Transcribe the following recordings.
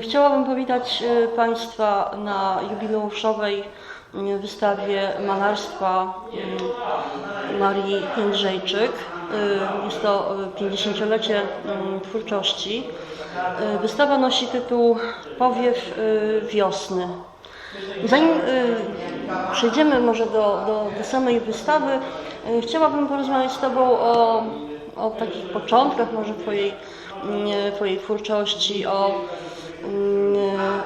Chciałabym powitać e, Państwa na jubileuszowej m, wystawie malarstwa m, Marii Jędrzejczyk. Jest to e, 50-lecie m, twórczości. Wystawa nosi tytuł Powiew wiosny. Zanim przejdziemy może do, do, do samej wystawy, chciałabym porozmawiać z Tobą o, o takich początkach może Twojej, twojej twórczości, o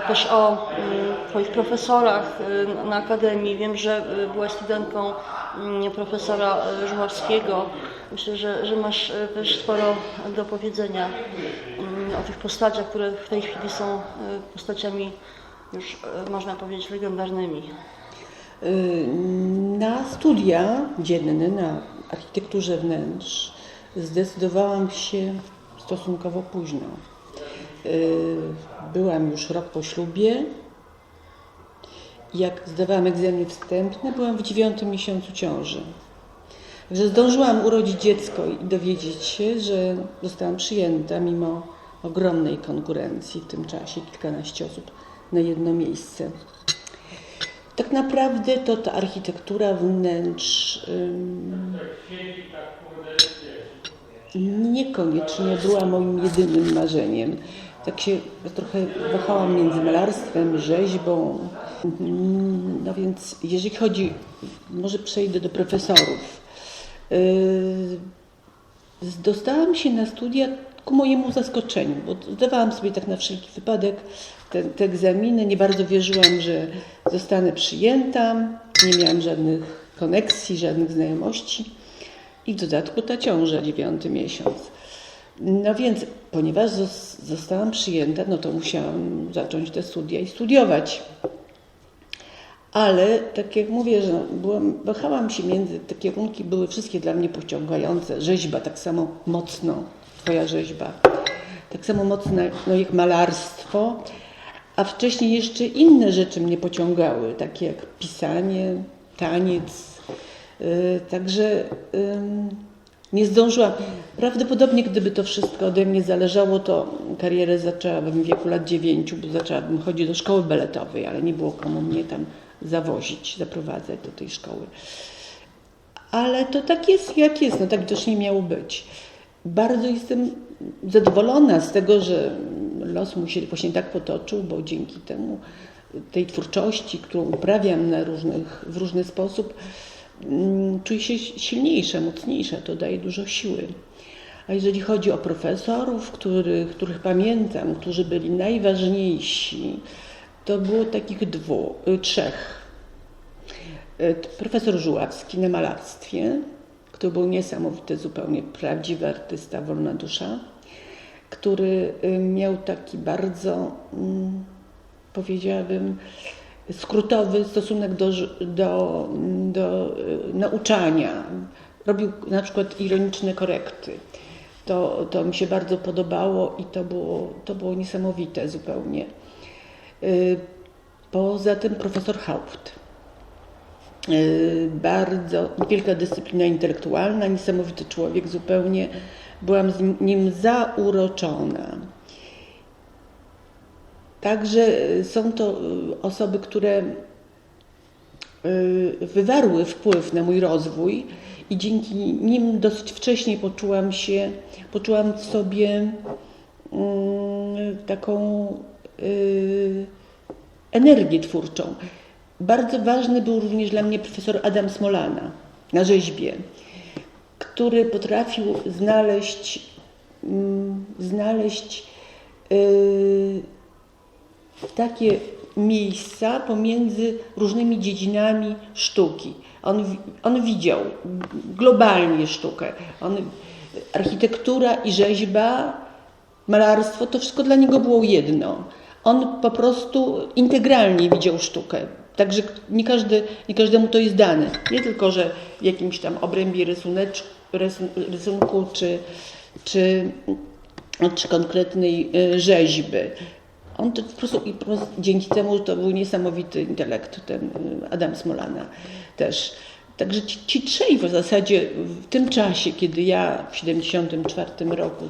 też o mm, Twoich profesorach y, na Akademii. Wiem, że y, byłaś studentką mm, profesora y, Żuławskiego. Myślę, że, że masz też sporo do powiedzenia mm, o tych postaciach, które w tej chwili są postaciami już można powiedzieć legendarnymi. Na studia dzienne na architekturze wnętrz zdecydowałam się stosunkowo późno. Y, Byłam już rok po ślubie. Jak zdawałam egzaminy wstępne, byłam w dziewiątym miesiącu ciąży. Także zdążyłam urodzić dziecko i dowiedzieć się, że zostałam przyjęta mimo ogromnej konkurencji w tym czasie, kilkanaście osób na jedno miejsce. Tak naprawdę to ta architektura wnętrz ym, niekoniecznie była moim jedynym marzeniem. Tak się trochę wahałam między malarstwem, rzeźbą. Mm, No więc jeżeli chodzi, może przejdę do profesorów. Yy, Dostałam się na studia ku mojemu zaskoczeniu, bo zdawałam sobie tak na wszelki wypadek te, te egzaminy. Nie bardzo wierzyłam, że zostanę przyjęta. Nie miałam żadnych koneksji, żadnych znajomości. I w dodatku ta ciąża, dziewiąty miesiąc. No więc, ponieważ zos- zostałam przyjęta, no to musiałam zacząć te studia i studiować. Ale tak jak mówię, że byłam, wahałam się między, te kierunki były wszystkie dla mnie pociągające. Rzeźba tak samo mocno, twoja rzeźba, tak samo mocno no, jak malarstwo, a wcześniej jeszcze inne rzeczy mnie pociągały, takie jak pisanie, taniec. Yy, także ym, nie zdążyłam. Prawdopodobnie gdyby to wszystko ode mnie zależało, to karierę zaczęłabym w wieku lat dziewięciu, bo zaczęłabym chodzić do szkoły baletowej, ale nie było komu mnie tam zawozić, zaprowadzać do tej szkoły. Ale to tak jest, jak jest, no tak widocznie miało być. Bardzo jestem zadowolona z tego, że los mu się właśnie tak potoczył, bo dzięki temu tej twórczości, którą uprawiam na różnych, w różny sposób, mm, czuję się silniejsza, mocniejsza, to daje dużo siły. A jeżeli chodzi o profesorów, których, których pamiętam, którzy byli najważniejsi, to było takich dwóch, y, trzech. Y, Profesor Żuławski na malarstwie, który był niesamowity, zupełnie prawdziwy artysta, wolna dusza, który y, miał taki bardzo, mm, powiedziałabym, skrótowy stosunek do, do, do y, nauczania. Robił na przykład ironiczne korekty. To, to mi się bardzo podobało i to było, to było niesamowite zupełnie. Y, Poza tym profesor Haupt. Y, Bardzo wielka dyscyplina intelektualna, niesamowity człowiek zupełnie. Byłam z nim zauroczona. Także y, są to y, osoby, które y, wywarły wpływ na mój rozwój i dzięki nim dosyć wcześnie poczułam się, poczułam w sobie mm, taką energię twórczą. Bardzo ważny był również dla mnie profesor Adam Smolana na rzeźbie, który potrafił znaleźć, mm, znaleźć y, takie miejsca pomiędzy różnymi dziedzinami sztuki. On, on widział globalnie sztukę. On, architektura i rzeźba, malarstwo, to wszystko dla niego było jedno. On po prostu integralnie widział sztukę. Także nie, każdy, nie każdemu to jest dane. Nie tylko, że w jakimś tam obrębie rysunku czy, czy, czy konkretnej y, rzeźby. On to po prostu, i po prostu dzięki temu to był niesamowity intelekt, ten y, Adam Smolana też. Także ci, ci trzej w zasadzie w tym czasie, kiedy ja w 74 roku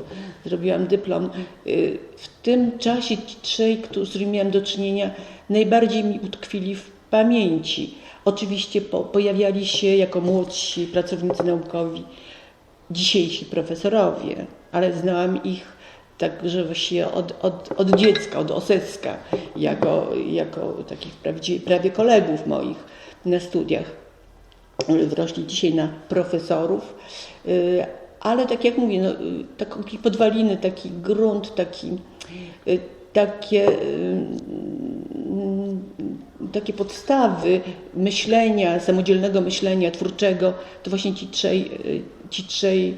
zrobiłam dyplom, y, w tym czasie ci trzej, z którymi miałam do czynienia, najbardziej mi utkwili w pamięci. Oczywiście po, pojawiali się jako młodsi pracownicy naukowi, dzisiejsi profesorowie, ale znałam ich także właściwie od, od, od dziecka, od oseska, jako, jako takich prawie, prawie kolegów moich na studiach. Wrośli dzisiaj na profesorów, y, ale tak jak mówię, no, takie podwaliny, taki grunt, taki, y, takie, y, takie podstawy myślenia, samodzielnego myślenia twórczego, to właśnie ci trzej, ci trzej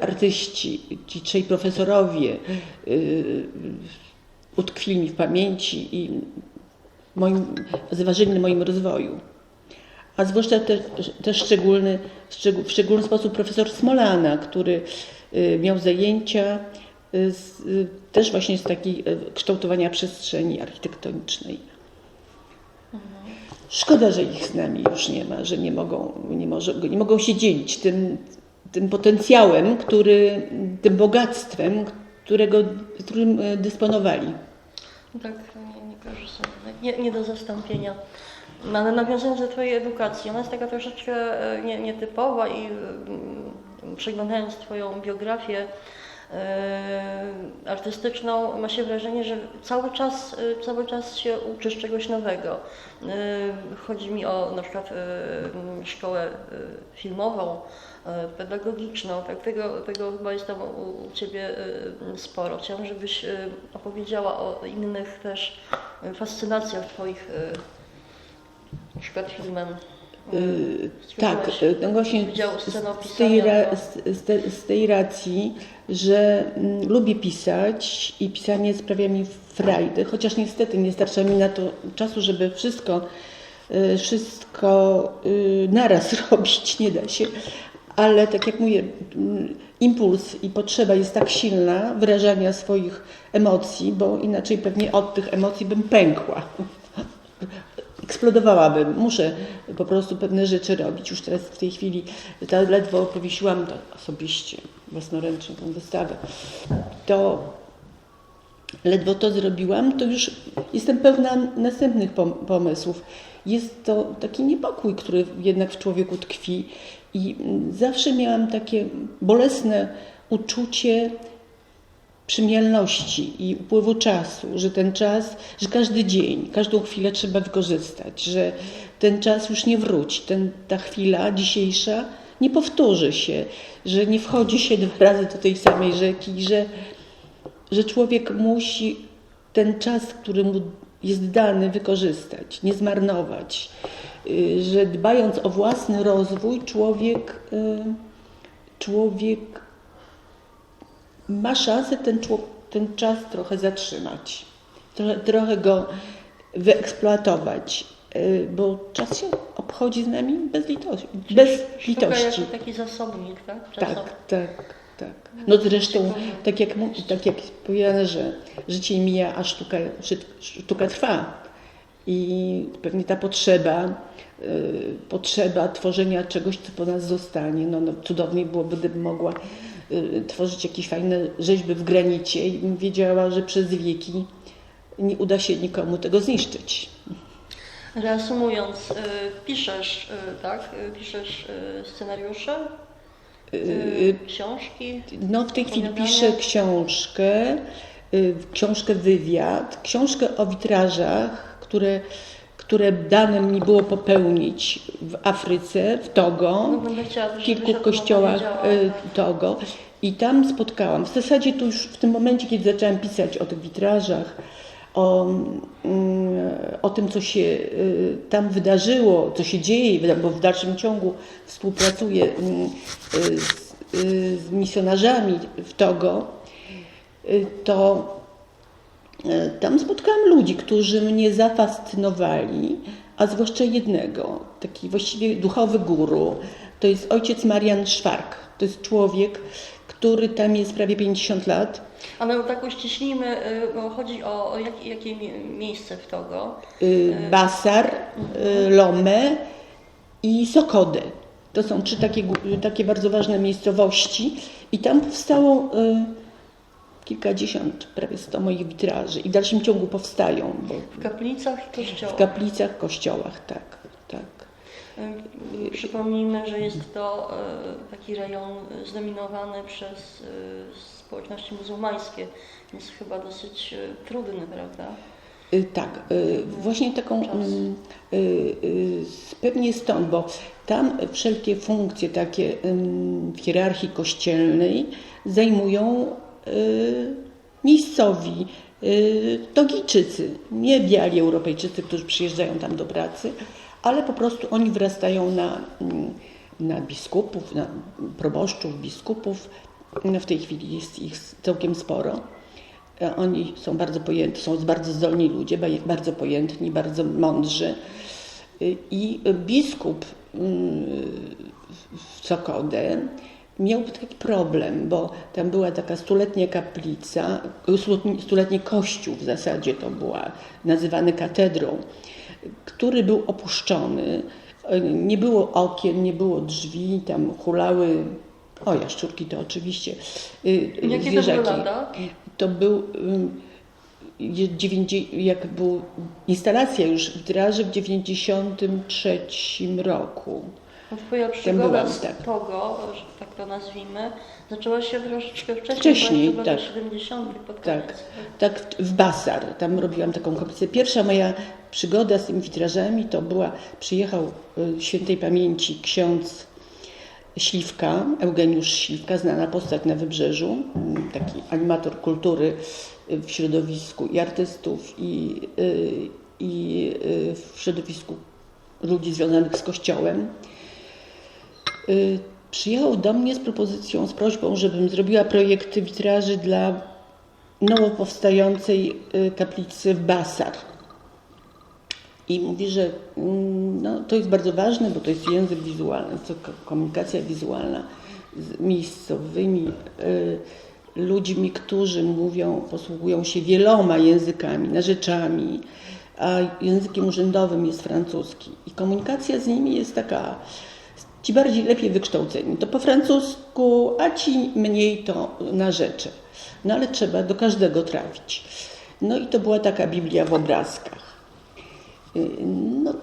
artyści, ci trzej profesorowie y, utkwili mi w pamięci i moim, zważyli na moim rozwoju. A zwłaszcza też, szczególny, w szczególny sposób profesor Smolana, który y, miał zajęcia y, z, y, też właśnie z takiej y, kształtowania przestrzeni architektonicznej. Szkoda, że ich z nami już nie ma, że nie mogą, nie może, nie mogą się dzielić tym, tym potencjałem, który, tym bogactwem, którego, którym y, dysponowali. Tak, nie, nie. Nie, do zastąpienia. No, ale nawiązując do Twojej edukacji, ona jest taka troszeczkę e, nie, nietypowa i mm, przeglądając Twoją biografię e, artystyczną, ma się wrażenie, że cały czas, e, cały czas się uczysz czegoś nowego. E, Chodzi mi o na przykład e, szkołę e, filmową, e, pedagogiczną, tak, tego, tego chyba jest tam u, u Ciebie e, sporo. Chciałam, żebyś e, opowiedziała o innych też e, fascynacjach Twoich e, przykład filmem. Y, Tak, no właśnie z, tej ra, to- z, z, te, z tej racji, że mm, lubię pisać i pisanie sprawia mi frajdę, chociaż niestety nie starcza mi na to czasu, żeby wszystko, y, wszystko y, naraz robić, nie da się. Ale tak jak mówię, mm, impuls i potrzeba jest tak silna wyrażania swoich emocji, bo inaczej pewnie od tych emocji bym pękła eksplodowałabym. Muszę po prostu pewne rzeczy robić. Już teraz w tej chwili ledwo powiesiłam to osobiście, własnoręcznie tą wystawę. To ledwo to zrobiłam, to już jestem pełna następnych pom- pomysłów. Jest to taki niepokój, który jednak w człowieku tkwi i zawsze miałam takie bolesne uczucie przymialności i upływu czasu, że ten czas, że każdy dzień, każdą chwilę trzeba wykorzystać, że ten czas już nie wróci, ten, ta chwila dzisiejsza nie powtórzy się, że nie wchodzi się dwa razy do tej samej rzeki, że, że człowiek musi ten czas, który mu jest dany, wykorzystać, nie zmarnować, Y, że dbając o własny rozwój, człowiek, y, człowiek ma szansę ten, ten czas trochę zatrzymać, trochę, go wyeksploatować, y, bo czas się obchodzi z nami bez litości. Bez Sztuka litości. jako taki zasobnik, tak? Tak, Czasowy. tak, tak. No zresztą, tak jak, tak jak powiedziane, że życie mija, a sztuka, sztuka trwa. I pewnie ta potrzeba, y, potrzeba tworzenia czegoś, co po nas zostanie. No, no cudownie byłoby, gdybym mogła y, tworzyć jakieś fajne rzeźby w granicie i bym wiedziała, że przez wieki nie uda się nikomu tego zniszczyć. Reasumując, y, piszesz, tak? Piszesz scenariusze, książki. No w tej chwili piszę książkę, y, książkę wywiad, książkę o witrażach, które, które dane mi było popełnić w Afryce, w Togo, No, w kilku kościołach y, Togo. I tam spotkałam, w zasadzie to już w tym momencie, kiedy zaczęłam pisać o tych witrażach, o, mm, o tym, co się y, tam wydarzyło, co się dzieje, bo w dalszym ciągu współpracuję mm, y, z, y, z misjonarzami w Togo, to tam spotkałam ludzi, którzy mnie zafascynowali, a zwłaszcza jednego, taki właściwie duchowy guru, to jest ojciec Marian Szwark. To jest człowiek, który tam jest prawie 50 lat. Ale tak uściślimy, y, bo chodzi o, o jak, jakie mi- miejsce w Togo. Y, Basar, y, Lomé i Sokodę. To są trzy takie, takie bardzo ważne miejscowości i tam powstało y, kilkadziesiąt, prawie sto moich witraży i w dalszym ciągu powstają, W kaplicach i kościołach. w kaplicach, kościołach, tak. Y, Przypomnijmy, że jest to y, taki rejon y, zdominowany przez y, społeczności muzułmańskie, więc chyba dosyć trudny, prawda? Y, Tak, y, właśnie taką ym, y, pewnie stąd, bo tam wszelkie funkcje takie w hierarchii kościelnej zajmują miejscowi Togijczycy, nie biali Europejczycy, którzy przyjeżdżają tam do pracy, ale po prostu oni wrastają na, mm, na biskupów, na proboszczów, biskupów. No w tej chwili jest ich całkiem sporo. E, Oni są bardzo pojętni, są bardzo zdolni ludzie, ba- bardzo pojętni, bardzo mądrzy. Y, I biskup mm, w Sokodę miał taki problem, bo tam była taka stuletnia kaplica, stuletni kościół w zasadzie to była, nazywany katedrą, który był opuszczony. Y, Nie było okien, nie było drzwi, tam hulały, o jaszczurki to oczywiście, y, y, Jakie zwierzaki. To był je- dziewięćdzie- jak był instalacja już witraży w 93 roku. Twoja przygoda byłam, z tak. Togo, tak to nazwijmy, zaczęła się troszeczkę wcześniej, Wcześniej, w tak. latach 70. pod Tak, koniec. tak w Basar, tam robiłam taką kaplicę. Pierwsza moja przygoda z tymi witrażami to była, przyjechał y, świętej pamięci ksiądz Śliwka, Eugeniusz Śliwka, znana postać na Wybrzeżu, mm, taki animator kultury y, w środowisku i artystów, i, y, i w środowisku ludzi związanych z kościołem. Y, Przyjechał do mnie z propozycją, z prośbą, żebym zrobiła projekty witraży dla nowo powstającej y, kaplicy w Basar. I mówi, że mm, no, to jest bardzo ważne, bo to jest język wizualny, to ko- komunikacja wizualna z miejscowymi y, ludźmi, którzy mówią, posługują się wieloma językami, narzeczami, a językiem urzędowym jest francuski. I komunikacja z nimi jest taka, ci bardziej lepiej wykształceni, to po francusku, a ci mniej to na rzeczy. No ale trzeba do każdego trafić. No i to była taka Biblia w obrazkach. Y, No,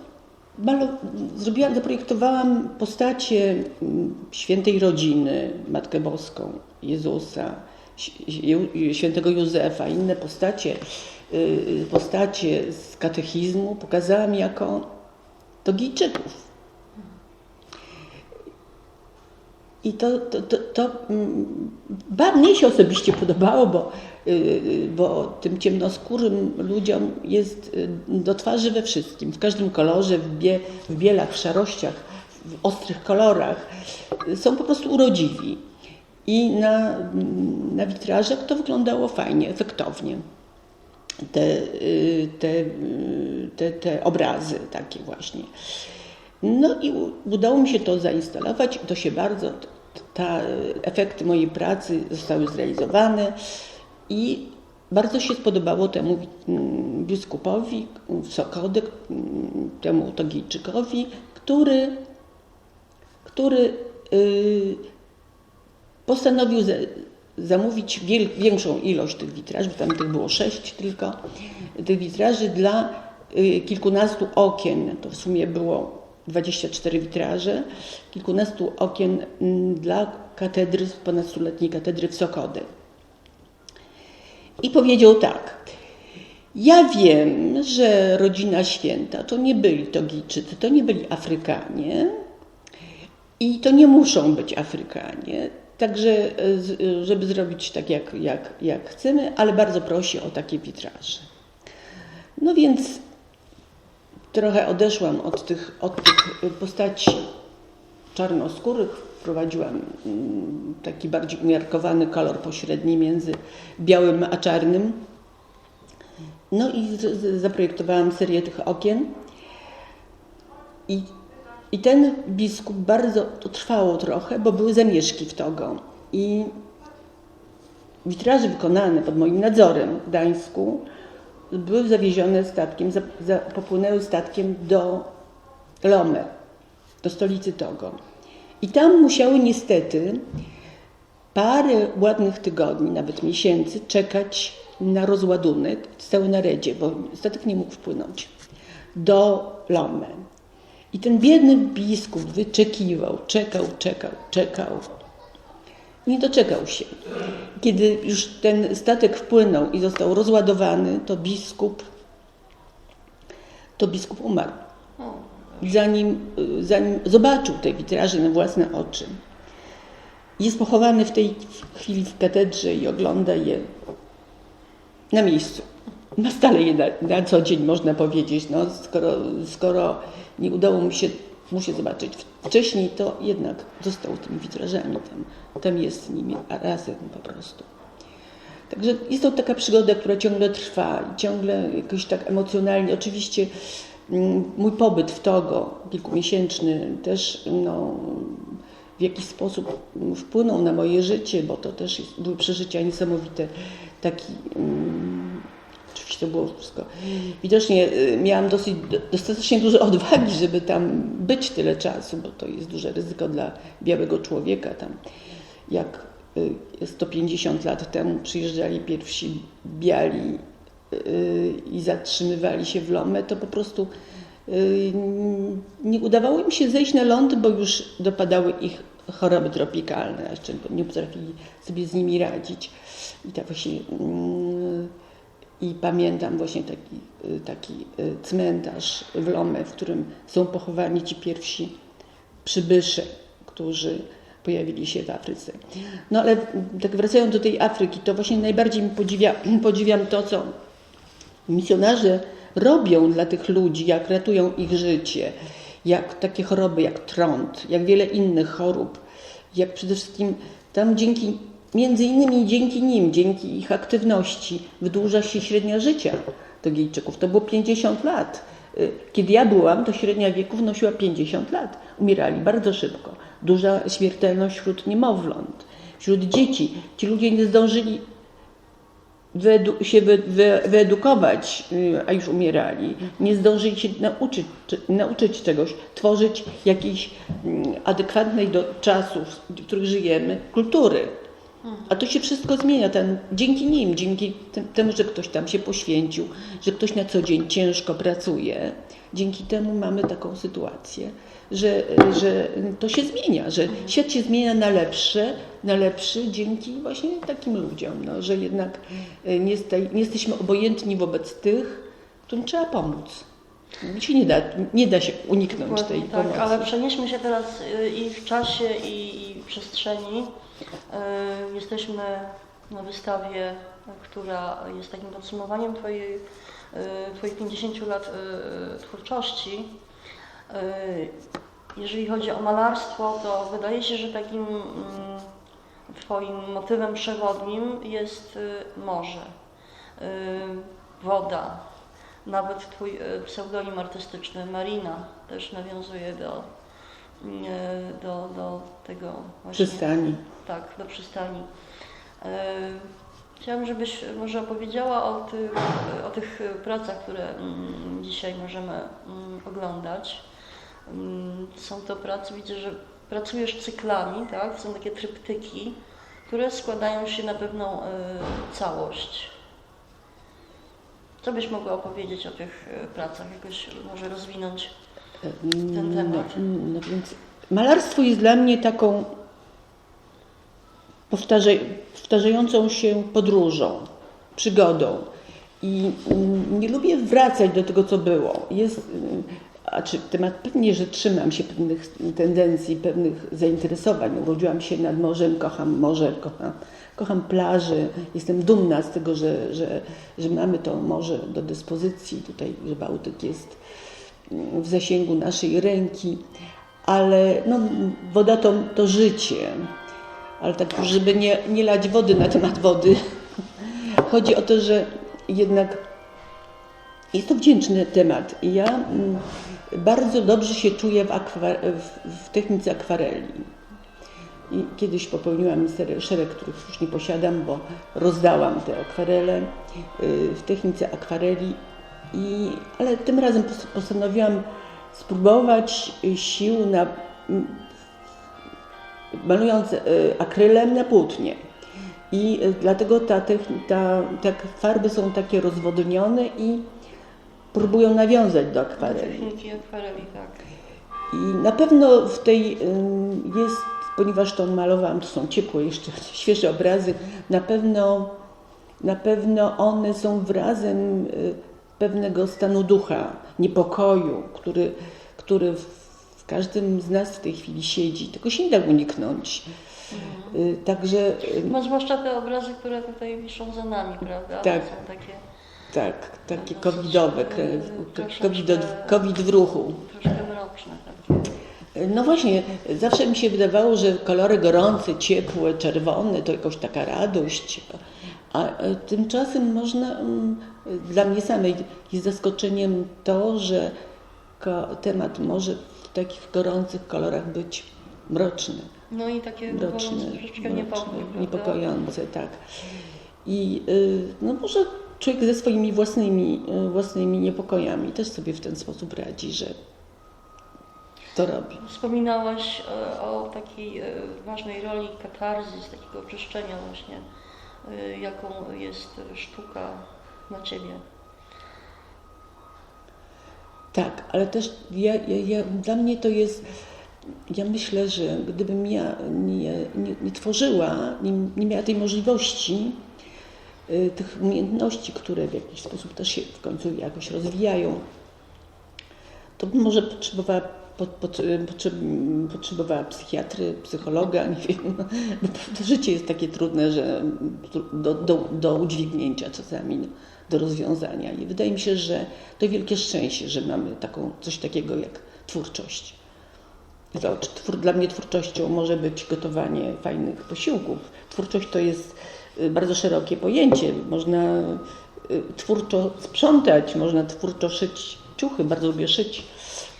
malo, zrobiłam, zaprojektowałam postacie mm, świętej rodziny, Matkę Boską, Jezusa, świętego Józefa, inne postacie, y, postacie z katechizmu pokazałam jako Togijczyków. I to, to, to, to mm, mnie się osobiście podobało, bo, y, bo tym ciemnoskórym ludziom jest y, do twarzy we wszystkim, w każdym kolorze, w, bie, w bielach, w szarościach, w ostrych kolorach. y, Są po prostu urodziwi. I na, mm, na witrażach to wyglądało fajnie, efektownie. Te, y, te, y, te, te obrazy takie właśnie. No i udało mi się to zainstalować. To się bardzo, ta, efekty mojej pracy zostały zrealizowane i bardzo się spodobało temu mm, biskupowi w Sokody, mm, temu Togijczykowi, który, który y, postanowił za, zamówić wiel, większą ilość tych witraży, bo tam tych było sześć tylko, tych witraży dla y, kilkunastu okien. To w sumie było 24 witraże, kilkunastu okien mm, dla katedry, ponadstuletniej katedry w Sokody. I powiedział tak. Ja wiem, że rodzina święta to nie byli Togijczycy, to nie byli Afrykanie, i to nie muszą być Afrykanie. Także, e, e, żeby zrobić tak, jak, jak, jak chcemy, ale bardzo prosi o takie witraże. No więc trochę odeszłam od tych, od tych postaci czarnoskórych, wprowadziłam mm, taki bardziej umiarkowany kolor pośredni między białym a czarnym. No i zaprojektowałam serię tych okien. I, I ten biskup bardzo, to trwało trochę, bo były zamieszki w Togo. I witraże wykonane pod moim nadzorem w Gdańsku były zawiezione statkiem, za, za, popłynęły statkiem do Lome. do stolicy Togo. I tam musiały niestety parę ładnych tygodni, nawet miesięcy czekać na rozładunek, stały na redzie, bo statek nie mógł wpłynąć, do Lome. I ten biedny biskup wyczekiwał, czekał, czekał, czekał. Nie doczekał się. Kiedy już ten statek wpłynął i został rozładowany, to biskup, to biskup umarł. Zanim, y, zanim zobaczył te witraże na własne oczy. Jest pochowany w tej chwili w katedrze i ogląda je na miejscu. Ma stale je na, na co dzień, można powiedzieć. No, skoro, skoro nie udało mu się, mu się zobaczyć wcześniej, to jednak został tymi witrażami tam. Jest z nimi razem po prostu. Także jest to taka przygoda, która ciągle trwa i ciągle jakoś tak emocjonalnie. Oczywiście mm, mój pobyt w Togo, kilkumiesięczny, też no, w jakiś sposób wpłynął na moje życie, bo to też jest, były przeżycia niesamowite. Taki, mm, to było wszystko. Widocznie y, miałam dosyć, dostatecznie dużo odwagi, żeby tam być tyle czasu, bo to jest duże ryzyko dla białego człowieka. Tam, jak y, 150 lat temu przyjeżdżali pierwsi biali y, i zatrzymywali się w Lomę, to po prostu y, nie udawało im się zejść na ląd, bo już dopadały ich choroby tropikalne, a jeszcze nie potrafili sobie z nimi radzić. I tak właśnie mm, i pamiętam właśnie taki, y, taki y, cmentarz w Lomę, w którym są pochowani ci pierwsi przybysze, którzy pojawili się w Afryce. No ale tak wracając do tej Afryki, to właśnie najbardziej podziwia, podziwiam to, co misjonarze robią dla tych ludzi, jak ratują ich życie, jak takie choroby jak trąd, jak wiele innych chorób, jak przede wszystkim tam dzięki, między innymi dzięki nim, dzięki ich aktywności wydłuża się średnia życia Togijczyków. To było 50 lat. Y, Kiedy ja byłam, to średnia wieku wynosiła 50 lat. Umierali bardzo szybko. Duża śmiertelność wśród niemowląt, wśród dzieci. Ci ludzie nie zdążyli wyedu- się wy, wy, wyedukować, y, a już umierali. Nie zdążyli się nauczyć, czy- nauczyć czegoś, tworzyć jakiejś mm, adekwatnej do czasów, w których żyjemy, kultury. A to się wszystko zmienia ten, dzięki nim, dzięki tem- temu, że ktoś tam się poświęcił, że ktoś na co dzień ciężko pracuje. Dzięki temu mamy taką sytuację, że, że to się zmienia, że świat się zmienia na lepsze, na lepszy dzięki właśnie takim ludziom, no, że jednak e, nie, sta, nie jesteśmy obojętni wobec tych, którym trzeba pomóc. Się nie, da, nie da się uniknąć tej Dokładnie tak, pomocy. ale przenieśmy się teraz y, i w czasie, i, i w przestrzeni. Y, Jesteśmy na wystawie, która jest takim podsumowaniem Twojej, y, twoich 50 lat twórczości. Jeżeli chodzi o malarstwo, to wydaje się, że takim mm, Twoim motywem przewodnim jest morze, woda, nawet Twój y, pseudonim artystyczny Marina też nawiązuje do, y, do, do tego właśnie. Przystani. Tak, do przystani. Y, Chciałam, żebyś może opowiedziała o tych, o tych pracach, które mm, dzisiaj możemy mm, oglądać. Mm, Są to prace, widzę, że pracujesz cyklami, tak? Są takie tryptyki, które składają się na pewną całość. Co byś mogła opowiedzieć o tych y, pracach? Jakoś może rozwinąć ten temat. No, no więc malarstwo jest dla mnie taką powtarzaj, powtarzającą się podróżą, przygodą. I mm, nie lubię wracać do tego, co było. Jest, y, a czy temat pewnie, że trzymam się pewnych tendencji, pewnych zainteresowań. Urodziłam się nad morzem, kocham morze, kocham, kocham plaży. Jestem dumna z tego, że, że, że mamy to morze do dyspozycji. Tutaj, że Bałtyk jest w zasięgu naszej ręki, ale no, woda to, to życie. Ale tak, żeby nie, nie lać wody na temat wody, chodzi o to, że jednak jest to wdzięczny temat. Ja mm, bardzo dobrze się czuję w, w, w technice akwareli. I kiedyś popełniłam szereg, których już nie posiadam, bo rozdałam te akwarele y, w technice akwareli. I, ale tym razem pos- postanowiłam spróbować sił na, malując y, akrylem na płótnie. I y, dlatego ta, techni- ta, te farby są takie rozwodnione i próbują nawiązać do akwareli. Techniki akwareli, tak. I na pewno w tej jest, ponieważ to malowałam, to są ciepłe jeszcze, świeże obrazy, na pewno, na pewno one są wyrazem y, pewnego stanu ducha, niepokoju, który, który w, każdym z nas w tej chwili siedzi. Tego się nie da uniknąć. Y, Także y, No zwłaszcza te obrazy, które tutaj wiszą za nami, prawda? Tak. Są takie tak, takie No, covidowe, COVID, COVID w ruchu. troszkę mroczne takie. No właśnie, zawsze mi się wydawało, że kolory gorące, ciepłe, czerwone to jakoś taka radość. A e, tymczasem można, mm, dla mnie samej jest zaskoczeniem to, że temat może w takich gorących kolorach być mroczny. No i takie niepokój, prawda? niepokojące, tak. I y, no może człowiek ze swoimi własnymi, y, własnymi niepokojami też sobie w ten sposób radzi, że to robi. Wspominałaś e, o takiej e, ważnej roli katarzis, takiego oczyszczenia właśnie, e, jaką jest sztuka na Ciebie. Tak, ale też ja, ja, ja, dla mnie to jest, ja myślę, że gdybym ja nie, nie, nie tworzyła, nie, nie miała tej możliwości, tych umiejętności, które w jakiś sposób też się w końcu jakoś rozwijają, to bym może potrzebowała, po, po, potrzeb, potrzebowała psychiatry, psychologa, nie wiem, no, bo to życie jest takie trudne, że do, do, do udźwignięcia czasami, no, do rozwiązania. I wydaje mi się, że to wielkie szczęście, że mamy taką, coś takiego jak twórczość. Dla mnie twórczością może być gotowanie fajnych posiłków. Twórczość to jest y, bardzo szerokie pojęcie. Można y, twórczo sprzątać, można twórczo szyć ciuchy. Bardzo lubię szyć.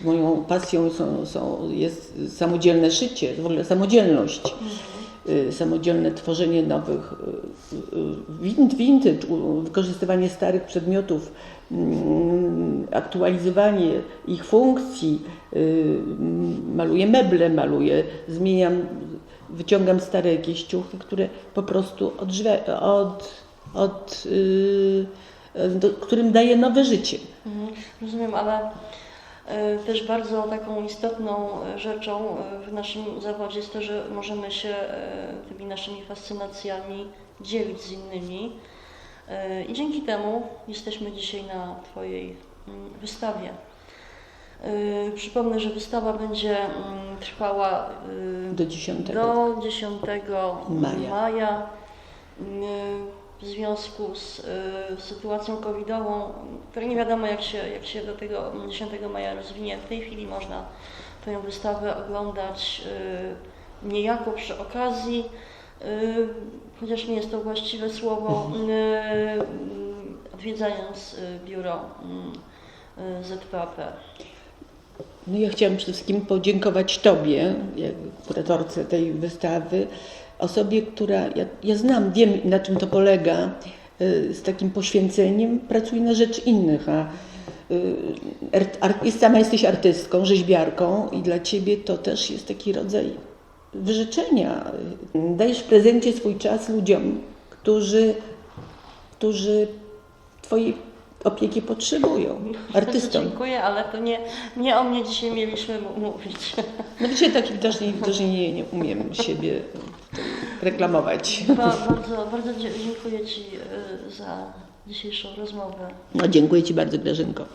Moją pasją są, są, jest samodzielne szycie, w ogóle samodzielność. Y, Samodzielne tworzenie nowych y, y, vintage, wykorzystywanie starych przedmiotów, mm, aktualizowanie ich funkcji, maluję meble, maluję, zmieniam, wyciągam stare jakieś ciuchy, które po prostu odżywia, od, od, do, którym daję nowe życie. Mhm, Rozumiem, ale też bardzo taką istotną e, rzeczą e, w naszym zawodzie jest to, że możemy się e, tymi naszymi fascynacjami dzielić z innymi. E, I dzięki temu jesteśmy dzisiaj na Twojej mm, wystawie. E, Przypomnę, że wystawa będzie mm, trwała e, Do 10. do 10 Maja. maja. W związku z y, sytuacją covidową, która nie wiadomo jak się, jak się do tego 10 maja rozwinie, w tej chwili można tę wystawę oglądać y, niejako przy okazji, y, chociaż nie jest to właściwe słowo, y, y, odwiedzając biuro y, ZPAP. No ja chciałam przede wszystkim podziękować Tobie, kuratorce tej wystawy, osobie, która, ja, ja znam, wiem na czym to polega, y, z takim poświęceniem pracuje na rzecz innych, a y, art- sama jesteś artystką, rzeźbiarką i dla Ciebie to też jest taki rodzaj wyrzeczenia. Dajesz w prezencie swój czas ludziom, którzy, którzy Twojej opieki potrzebują, artystom. Dziękuję, ale to nie, nie o mnie dzisiaj mieliśmy mówić. No wiecie, tak widocznie, widocznie nie, nie umiem siebie reklamować. Ba, bardzo, bardzo dziękuję Ci y, za dzisiejszą rozmowę. No, dziękuję Ci bardzo, Grażynko.